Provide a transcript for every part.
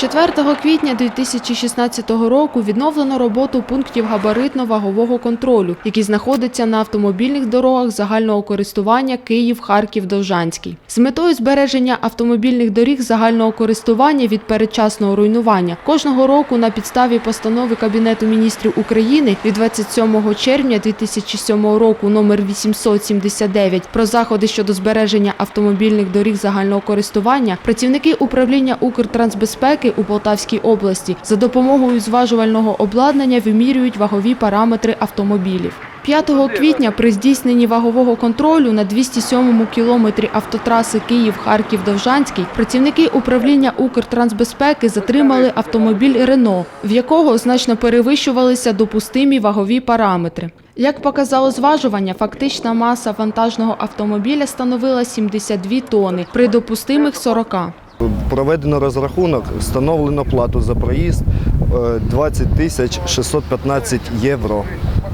4 квітня 2016 року відновлено роботу пунктів габаритно-вагового контролю, які знаходяться на автомобільних дорогах загального користування Київ, Харків, Довжанський. З метою збереження автомобільних доріг загального користування від передчасного руйнування кожного року на підставі постанови Кабінету міністрів України від 27 червня 2007 року номер 879 про заходи щодо збереження автомобільних доріг загального користування працівники управління Укртрансбезпеки у Полтавській області за допомогою зважувального обладнання вимірюють вагові параметри автомобілів. 5 квітня при здійсненні вагового контролю на 207-му кілометрі автотраси Київ-Харків-Довжанський працівники управління Укртрансбезпеки затримали автомобіль Рено, в якого значно перевищувалися допустимі вагові параметри. Як показало зважування, фактична маса вантажного автомобіля становила 72 тони при допустимих 40. Проведено розрахунок, встановлено плату за проїзд е, 20 тисяч 615 євро.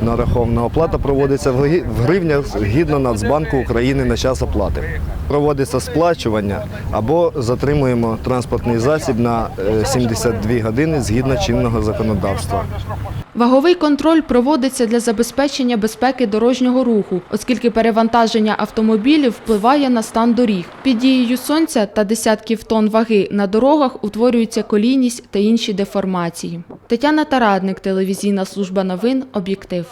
Нарахована оплата проводиться в гривнях згідно Нацбанку України на час оплати. Проводиться сплачування або затримуємо транспортний засіб на е, 72 години згідно чинного законодавства. Ваговий контроль проводиться для забезпечення безпеки дорожнього руху, оскільки перевантаження автомобілів впливає на стан доріг. Під дією сонця та десятків тонн ваги на дорогах утворюється колійність та інші деформації. Тетяна Тарадник, телевізійна служба новин, об'єктив.